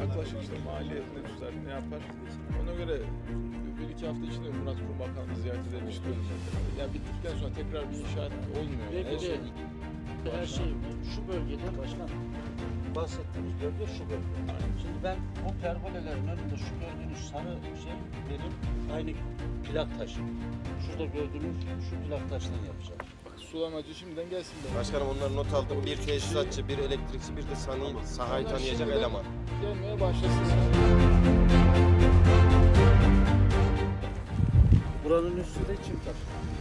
yaklaşık işte maliyetini tutar, ne yapar. Ona göre bir iki hafta içinde Murat Kurum Bakanlığı ziyaret ederiz. Yani bittikten sonra tekrar bir inşaat olmuyor. Her de şey her şey şu bölgede başkan bahsettiğimiz bölge şu bölge. Şimdi ben bu pergolelerin önünde şu gördüğünüz sarı şey benim aynı plak taşı. Şurada gördüğünüz şu plak taştan yapacağım sulamacı şimdiden gelsin. Başkanım onları not aldım. Bir tesisatçı, bir elektrikçi, bir de sani, sahayı Onlar tanıyacak şimdiden eleman. Gelmeye başlasın. Buranın üstünde çim taşı.